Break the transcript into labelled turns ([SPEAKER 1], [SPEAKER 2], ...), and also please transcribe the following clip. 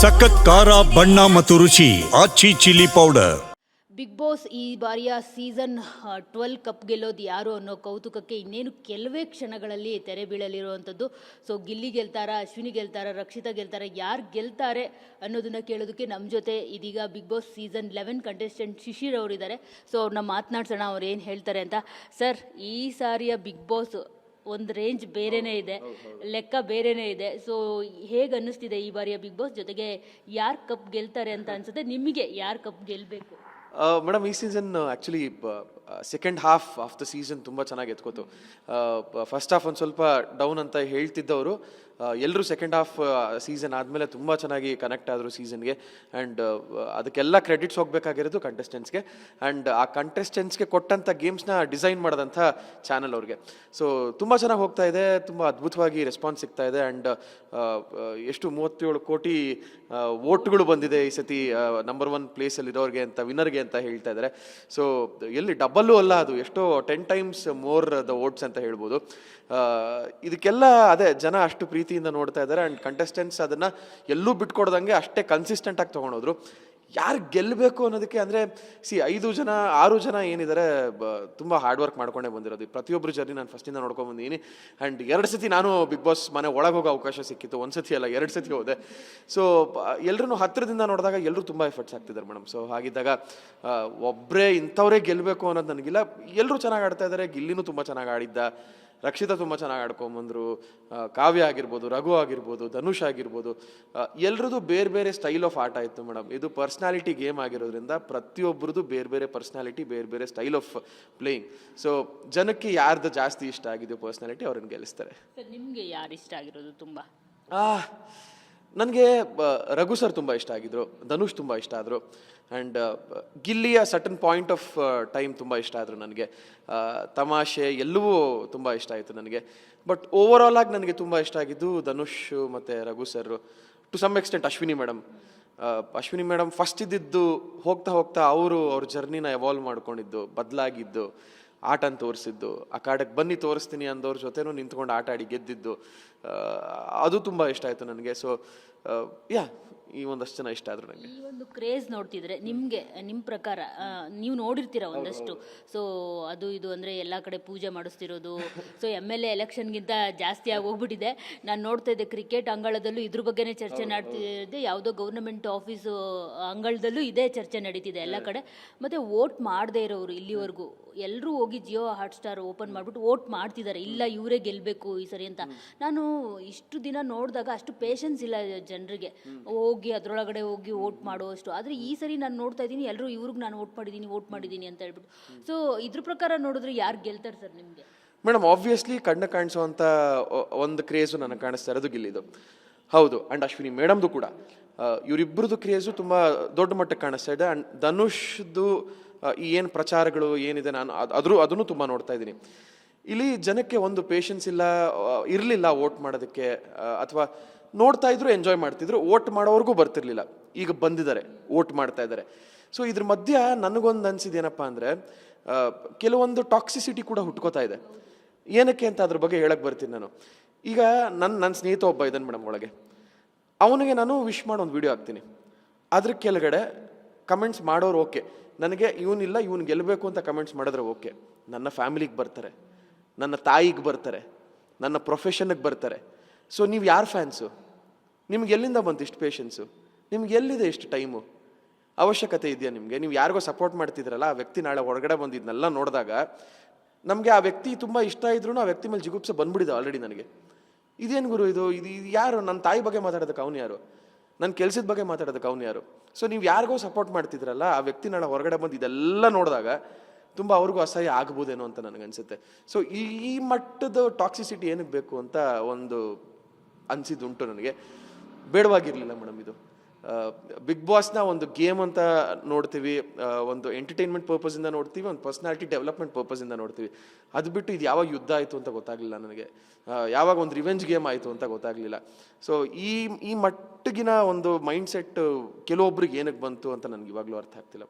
[SPEAKER 1] ಸಖತ್ ಖಾರ, ಬಣ್ಣ ಮತ್ತು ರುಚಿ Aachi chilli powder.
[SPEAKER 2] Bigg Boss ಈ ಬಾರಿಯ ಸೀಸನ್ ಟ್ವೆಲ್ ಕಪ್ ಗೆಲ್ಲೋದು ಯಾರು ಅನ್ನೋ ಕೌತುಕಕ್ಕೆ ಇನ್ನೇನು ಕೆಲವೇ ಕ್ಷಣಗಳಲ್ಲಿ ತೆರೆ ಬೀಳಲಿರುವಂಥದ್ದು. ಸೊ ಗಿಲ್ಲಿ ಗೆಲ್ತಾರ, ಅಶ್ವಿನಿ ಗೆಲ್ತಾರ, ರಕ್ಷಿತಾ ಗೆಲ್ತಾರ, ಯಾರು ಗೆಲ್ತಾರೆ ಅನ್ನೋದನ್ನು ಕೇಳೋದಕ್ಕೆ ನಮ್ಮ ಜೊತೆ ಇದೀಗ Bigg Boss season eleven contestant Shishir ಅವರಿದ್ದಾರೆ. ಸೊ ಅವ್ರನ್ನ ಮಾತನಾಡ್ಸೋಣ ಅವ್ರು ಏನು ಹೇಳ್ತಾರೆ ಅಂತ. ಸರ್ ಈ ಸಾರಿಯ ಬಿಗ್ ಬಾಸ್ ಒಂದು ರೇಂಜ್ ಬೇರೆನೇ ಇದೆ ಲೆಕ್ಕ ಬೇರೆನೇ ಇದೆ. ಸೊ ಹೇಗೆ ಅನ್ನಿಸ್ತಿದೆ ಈ ಬಾರಿಯ ಬಿಗ್ ಬಾಸ್ ಜೊತೆಗೆ ಯಾರು ಕಪ್ ಗೆಲ್ತಾರೆ ಅಂತ ಅನ್ಸುತ್ತೆ? ನಿಮಗೆ ಯಾರು ಕಪ್ ಗೆಲ್ಲಬೇಕು
[SPEAKER 3] ಮೇಡಮ್ ಈ season actually second half of the season ತುಂಬ ಚೆನ್ನಾಗಿ ಎತ್ಕೋತು. ಫಸ್ಟ್ ಹಾಫ್ ಒಂದು ಸ್ವಲ್ಪ ಡೌನ್ ಅಂತ ಹೇಳ್ತಿದ್ದವರು. ಎಲ್ಲರೂ ಸೆಕೆಂಡ್ ಹಾಫ್ ಸೀಸನ್ ಆದಮೇಲೆ ತುಂಬ ಚೆನ್ನಾಗಿ ಕನೆಕ್ಟ್ ಆದರು ಸೀಸನ್ಗೆ ಆ್ಯಂಡ್ ಅದಕ್ಕೆಲ್ಲ ಕ್ರೆಡಿಟ್ಸ್ ಹೋಗಬೇಕಾಗಿರೋದು ಕಂಟೆಸ್ಟೆಂಟ್ಸ್ಗೆ ಆ್ಯಂಡ್ ಆ ಕಂಟೆಸ್ಟೆಂಟ್ಸ್ಗೆ ಕೊಟ್ಟಂಥ ಗೇಮ್ಸ್ನ ಡಿಸೈನ್ ಮಾಡಿದಂಥ ಚಾನಲ್ ಅವ್ರಿಗೆ. ಸೊ ತುಂಬ ಚೆನ್ನಾಗಿ ಹೋಗ್ತಾ ಇದೆ, ತುಂಬ ಅದ್ಭುತವಾಗಿ ರೆಸ್ಪಾನ್ಸ್ ಸಿಗ್ತಾ ಇದೆ. ಆ್ಯಂಡ್ ಎಷ್ಟು ಮೂವತ್ತೇಳು ಕೋಟಿ ವೋಟ್ಗಳು ಬಂದಿದೆ ಈ ಸತಿ ನಂಬರ್ ಒನ್ ಪ್ಲೇಸಲ್ಲಿ ಇರೋರಿಗೆ ಅಂತ ವಿನ್ನರ್ಗೆ ಅಂತ ಹೇಳ್ತಾ ಇದ್ದಾರೆ ಸೊ ಎಲ್ಲಿ ಡಬಲ್ಲು ಅಲ್ಲ ಅದು, ಎಷ್ಟೋ ten times more the votes ಅಂತ ಹೇಳ್ಬೋದು. ಇದಕ್ಕೆಲ್ಲ ಅದೇ, ಜನ ಅಷ್ಟು ಪ್ರೀತಿಯಿಂದ ನೋಡ್ತಾ ಇದ್ದಾರೆ. ಆ್ಯಂಡ್ ಕಂಟೆಸ್ಟೆಂಟ್ಸ್ ಅದನ್ನು ಎಲ್ಲೂ ಬಿಟ್ಕೊಡ್ದಂಗೆ ಅಷ್ಟೇ ಕನ್ಸಿಸ್ಟೆಂಟಾಗಿ ತೊಗೊಂಡೋದ್ರು. ಯಾರು ಗೆಲ್ಲಬೇಕು ಅನ್ನೋದಕ್ಕೆ ಅಂದರೆ ಸಿ ಐದು ಜನ, ಆರು ಜನ ಏನಿದ್ದಾರೆ ತುಂಬ ಹಾರ್ಡ್ ವರ್ಕ್ ಮಾಡ್ಕೊಂಡೇ ಬಂದಿರೋದು. ಪ್ರತಿಯೊಬ್ಬರು ಜರ್ನಿ ನಾನು ಫಸ್ಟಿಂದ ನೋಡ್ಕೊಂಡು ಬಂದಿದ್ದೀನಿ ಆ್ಯಂಡ್ ಎರಡು ಸತಿ ನಾನು ಬಿಗ್ ಬಾಸ್ ಮನೆ ಒಳಗೆ ಹೋಗೋ ಅವಕಾಶ ಸಿಕ್ಕಿತ್ತು. ಒಂದು ಸತಿ ಅಲ್ಲ, ಎರಡು ಸತಿ ಹೋದೆ. ಸೊ ಎಲ್ಲರೂ ಹತ್ತಿರದಿಂದ ನೋಡಿದಾಗ ಎಲ್ಲರೂ ತುಂಬ ಎಫರ್ಟ್ಸ್ ಆಗ್ತಿದ್ದಾರೆ ಮೇಡಮ್ ಸೊ ಹಾಗಿದ್ದಾಗ ಒಬ್ಬರೇ ಇಂಥವರೇ ಗೆಲ್ಲಬೇಕು ಅನ್ನೋದು ನನಗಿಲ್ಲ. ಎಲ್ಲರೂ ಚೆನ್ನಾಗಿ ಆಡ್ತಾ ಇದ್ದಾರೆ ಗಿಲ್ಲಿನೂ ತುಂಬ ಚೆನ್ನಾಗಿ ಆಡಿದ್ದ. ರಕ್ಷಿತಾ ತುಂಬ ಚೆನ್ನಾಗಿ ಆಡ್ಕೊಂಬಂದ್ರು. ಕಾವ್ಯ ಆಗಿರ್ಬೋದು ರಘು ಆಗಿರ್ಬೋದು ಧನುಷ್ ಆಗಿರ್ಬೋದು. ಎಲ್ರದ್ದು ಬೇರೆ ಬೇರೆ ಸ್ಟೈಲ್ ಆಫ್ ಆಟ ಇತ್ತು ಮೇಡಮ್ ಇದು ಪರ್ಸ್ನಾಲಿಟಿ ಗೇಮ್ ಆಗಿರೋದ್ರಿಂದ ಪ್ರತಿಯೊಬ್ಬರದ್ದು ಬೇರೆ ಬೇರೆ ಪರ್ಸ್ನಾಲಿಟಿ ಬೇರೆ ಬೇರೆ ಸ್ಟೈಲ್ ಆಫ್ ಪ್ಲೇಯಿಂಗ್. ಸೊ ಜನಕ್ಕೆ ಯಾರ್ದು ಜಾಸ್ತಿ ಇಷ್ಟ ಆಗಿದೆ ಪರ್ಸ್ನಾಲಿಟಿ ಅವ್ರನ್ನ ಗೆಲ್ಲಿಸ್ತಾರೆ.
[SPEAKER 2] ನಿಮಗೆ ಯಾರು ಇಷ್ಟ ಆಗಿರೋದು ತುಂಬ?
[SPEAKER 3] ನನಗೆ ರಘು ಸರ್ ತುಂಬ ಇಷ್ಟ ಆಗಿದ್ರು, ಧನುಷ್ ತುಂಬ ಇಷ್ಟ ಆದರು ಆ್ಯಂಡ್ ಗಿಲ್ಲಿಯ ಸಟನ್ ಪಾಯಿಂಟ್ ಆಫ್ ಟೈಮ್ ತುಂಬ ಇಷ್ಟ ಆದರು ನನಗೆ. ತಮಾಷೆ ಎಲ್ಲವೂ ತುಂಬ ಇಷ್ಟ ಆಯಿತು ನನಗೆ. ಬಟ್ ಓವರ್ ಆಲ್ ಆಗಿ ನನಗೆ ತುಂಬ ಇಷ್ಟ ಆಗಿದ್ದು ಧನುಷ್, ಮತ್ತು Raghu sir to some extent Ashwini madam. Ashwini madam first ಇದ್ದಿದ್ದು ಹೋಗ್ತಾ ಹೋಗ್ತಾ ಅವರು ಅವ್ರ ಜರ್ನಿನ ಎವಾಲ್ವ್ ಮಾಡ್ಕೊಂಡಿದ್ದು, ಬದಲಾಗಿದ್ದು. ಆಟನ ತೋರಿಸಿದ್ದು. ಆ ಕಾಡಕ್ಕೆ ಬನ್ನಿ ತೋರಿಸ್ತೀನಿ ಅಂದವ್ರ ಜೊತೆನೂ ನಿಂತ್ಕೊಂಡು ಆಟ ಆಡಿ ಗೆದ್ದಿದ್ದು ಅದು ತುಂಬ ಇಷ್ಟ ಆಯಿತು ನನಗೆ. ಸೊ ಯಾ ಈ ಒಂದಷ್ಟು ಜನ ಇಷ್ಟ ಆದ್ರು ನನಗೆ
[SPEAKER 2] ಈ ಒಂದು ಕ್ರೇಜ್ ನೋಡ್ತಿದ್ರೆ ನಿಮಗೆ ನಿಮ್ಮ ಪ್ರಕಾರ ನೀವು ನೋಡಿರ್ತೀರ ಒಂದಷ್ಟು. ಸೊ ಅದು ಇದು ಅಂದರೆ ಎಲ್ಲ ಕಡೆ ಪೂಜೆ ಮಾಡಿಸ್ತಿರೋದು. ಸೊ ಎಂ ಎಲ್ ಎ ಎಲೆಕ್ಷನ್ಗಿಂತ ಜಾಸ್ತಿ ಆಗೋಗ್ಬಿಟ್ಟಿದೆ. ಹೋಗ್ಬಿಟ್ಟಿದೆ ನಾನು ನೋಡ್ತಾ ಇದ್ದೆ ಕ್ರಿಕೆಟ್ ಅಂಗಳದಲ್ಲೂ ಇದ್ರ ಬಗ್ಗೆನೇ ಚರ್ಚೆ ನಡ್ತಿದ್ದೆ. ಯಾವುದೋ ಗೌರ್ನಮೆಂಟ್ ಆಫೀಸು ಅಂಗಳದಲ್ಲೂ ಇದೇ ಚರ್ಚೆ ನಡೀತಿದೆ ಎಲ್ಲ ಕಡೆ. ಮತ್ತು ವೋಟ್ ಮಾಡದೇ ಇರೋರು ಇಲ್ಲಿವರೆಗೂ. ಎಲ್ಲರೂ ಹೋಗಿ ಜಿಯೋ ಹಾಟ್ ಸ್ಟಾರ್ ಓಪನ್ ಮಾಡಿಬಿಟ್ಟು ವೋಟ್ ಮಾಡ್ತಿದ್ದಾರೆ. ಇಲ್ಲ ಇವರೇ ಗೆಲ್ಲಬೇಕು ಈ ಸರಿ ಅಂತ. ನಾನು ಇಷ್ಟು ದಿನ ನೋಡಿದಾಗ ಅಷ್ಟು ಪೇಷನ್ಸ್ ಇಲ್ಲ ಜನರಿಗೆ. ಹೋಗಿ ಅದರೊಳಗಡೆ ಹೋಗಿ ವೋಟ್ ಮಾಡುವಷ್ಟು. ಆದರೆ ಈ ಸರಿ ನಾನು ನೋಡ್ತಾ ಇದ್ದೀನಿ ಎಲ್ಲರೂ ಇವ್ರಿಗೆ ನಾನು ವೋಟ್ ಮಾಡಿದ್ದೀನಿ ವೋಟ್ ಮಾಡಿದ್ದೀನಿ ಅಂತ ಹೇಳ್ಬಿಟ್ಟು. ಸೊ ಇದ್ರ ಪ್ರಕಾರ ನೋಡಿದ್ರೆ ಯಾರು ಗೆಲ್ತಾರೆ ಸರ್ ನಿಮಗೆ?
[SPEAKER 3] ಮೇಡಮ್ ಆಬ್ವಿಯಸ್ಲಿ ಕಣ್ಣು ಕಾಣಿಸುವಂಥ ಒಂದು ಕ್ರೇಜು ನನಗೆ ಕಾಣಿಸ್ತಾ ಇರೋದು ಗಿಲ್ಲಿದು. ಹೌದು ಆ್ಯಂಡ್ ಅಶ್ವಿನಿ ಮೇಡಮ್ದು ಕೂಡ. ಇವರಿಬ್ಬರದು ಕ್ರೇಜು ತುಂಬ ದೊಡ್ಡ ಮಟ್ಟಕ್ಕೆ ಕಾಣಿಸ್ತಾ ಇದೆ ಆ್ಯಂಡ್ ಧನುಷ್ದು ಈ ಏನು ಪ್ರಚಾರಗಳು ಏನಿದೆ ನಾನು ಅದು, ಅದ್ರೂ, ಅದನ್ನು ತುಂಬ ನೋಡ್ತಾ ಇದ್ದೀನಿ. ಇಲ್ಲಿ ಜನಕ್ಕೆ ಒಂದು ಪೇಷನ್ಸ್ ಇಲ್ಲ ಇರಲಿಲ್ಲ ವೋಟ್ ಮಾಡೋದಕ್ಕೆ ಅಥವಾ ನೋಡ್ತಾ ಇದ್ರು ಎಂಜಾಯ್ ಮಾಡ್ತಿದ್ರು ಓಟ್ ಮಾಡೋವ್ರಿಗೂ ಬರ್ತಿರ್ಲಿಲ್ಲ. ಈಗ ಬಂದಿದ್ದಾರೆ ಓಟ್ ಮಾಡ್ತಾ ಇದ್ದಾರೆ. ಸೊ ಇದ್ರ ಮಧ್ಯ ನನಗೊಂದು ಏನಪ್ಪಾ ಅಂದರೆ ಕೆಲವೊಂದು ಟಾಕ್ಸಿಸಿಟಿ ಕೂಡ ಹುಟ್ಕೋತಾ ಇದೆ. ಏನಕ್ಕೆ ಅಂತ ಅದ್ರ ಬಗ್ಗೆ ಹೇಳಕ್ ಬರ್ತೀನಿ ನಾನು. ಈಗ ನನ್ನ ನನ್ನ ಸ್ನೇಹಿತ ಒಬ್ಬ ಇದ್ದಾನೆ ಮೇಡಮ್ ಒಳಗೆ. ಅವನಿಗೆ ನಾನು ವಿಶ್ ಮಾಡೋ ಒಂದು ವಿಡಿಯೋ ಹಾಕ್ತೀನಿ. ಅದ್ರ ಕೆಳಗಡೆ ಕಮೆಂಟ್ಸ್ ಮಾಡೋರು ಓಕೆ ನನಗೆ ಇವನಿಲ್ಲ, ಇವನು ಗೆಲ್ಲಬೇಕು ಅಂತ ಕಮೆಂಟ್ಸ್ ಮಾಡಿದ್ರೆ ಓಕೆ ನನ್ನ ಫ್ಯಾಮಿಲಿಗೆ ಬರ್ತಾರೆ. ನನ್ನ ತಾಯಿಗೆ ಬರ್ತಾರೆ. ನನ್ನ ಪ್ರೊಫೆಷನ್ಗೆ ಬರ್ತಾರೆ. ಸೊ ನೀವು ಯಾರು ಫ್ಯಾನ್ಸು ನಿಮ್ಗೆ ಎಲ್ಲಿಂದ ಬಂತು ಇಷ್ಟು ಪೇಷನ್ಸು ನಿಮ್ಗೆ ಎಲ್ಲಿದೆ ಇಷ್ಟು ಟೈಮು ಅವಶ್ಯಕತೆ ಇದೆಯಾ ನಿಮಗೆ? ನೀವು ಯಾರಿಗೋ ಸಪೋರ್ಟ್ ಮಾಡ್ತಿದ್ರಲ್ಲ, ಆ ವ್ಯಕ್ತಿ ನಾಳೆ ಹೊರಗಡೆ ಬಂದಿದ್ನೆಲ್ಲ ನೋಡಿದಾಗ, ನಮಗೆ ಆ ವ್ಯಕ್ತಿ ತುಂಬ ಇಷ್ಟ ಇದ್ರೂ ಆ ವ್ಯಕ್ತಿ ಮೇಲೆ ಜಿಗುಪ್ಸೆ ಬಂದ್ಬಿಡಿದೆ ಆಲ್ರೆಡಿ ನನಗೆ. ಇದೇನು ಗುರು ಇದು? ಇದು ಯಾರು? ನನ್ನ ತಾಯಿ ಬಗ್ಗೆ ಮಾತಾಡೋದಕ್ಕೆ ಅವನು ಯಾರು? ನನ್ನ ಕೆಲಸದ ಬಗ್ಗೆ ಮಾತಾಡೋದಕ್ಕೆ ಅವನು ಯಾರು? ಸೊ ನೀವು ಯಾರಿಗೋ ಸಪೋರ್ಟ್ ಮಾಡ್ತಿದ್ರಲ್ಲ, ಆ ವ್ಯಕ್ತಿ ನಾಳೆ ಹೊರಗಡೆ ಬಂದು ಇದೆಲ್ಲ ನೋಡಿದಾಗ, ತುಂಬ ಅವ್ರಿಗೂ ಅಸಹ್ಯ ಆಗ್ಬೋದೇನೋ ಅಂತ ನನಗನ್ಸುತ್ತೆ ಸೊ ಈ ಮಟ್ಟದ ಟಾಕ್ಸಿಸಿಟಿ ಏನಕ್ಕೆ ಬೇಕು ಅಂತ ಒಂದು ಅನಿಸಿದ್ದುಂಟು ನನಗೆ. ಬೇಡವಾಗಿರಲಿಲ್ಲ ಮೇಡಮ್ ಇದು. ಬಿಗ್ ಬಾಸ್ನ ಒಂದು ಗೇಮ್ ಅಂತ ನೋಡ್ತೀವಿ ಒಂದು ಎಂಟರ್ಟೈನ್ಮೆಂಟ್ ಪರ್ಪಸಿಂದ ನೋಡ್ತೀವಿ, ಒಂದು ಪರ್ಸ್ನಾಲಿಟಿ ಡೆವಲಪ್ಮೆಂಟ್ ಪರ್ಪಸಿಂದ ನೋಡ್ತೀವಿ. ಅದು ಬಿಟ್ಟು ಇದು ಯಾವಾಗ ಯುದ್ಧ ಆಯಿತು ಅಂತ ಗೊತ್ತಾಗಲಿಲ್ಲ ನನಗೆ. ಯಾವಾಗ ಒಂದು ರಿವೆಂಜ್ ಗೇಮ್ ಆಯಿತು ಅಂತ ಗೊತ್ತಾಗಲಿಲ್ಲ. ಸೊ, ಈ ಈ ಮಟ್ಟಿಗಿನ ಒಂದು ಮೈಂಡ್ ಸೆಟ್ ಕೆಲವೊಬ್ರಿಗೆ ಏನಕ್ಕೆ ಬಂತು ಅಂತ ನನಗೆ ಇವಾಗಲೂ ಅರ್ಥ ಆಗ್ತಿಲ್ಲ.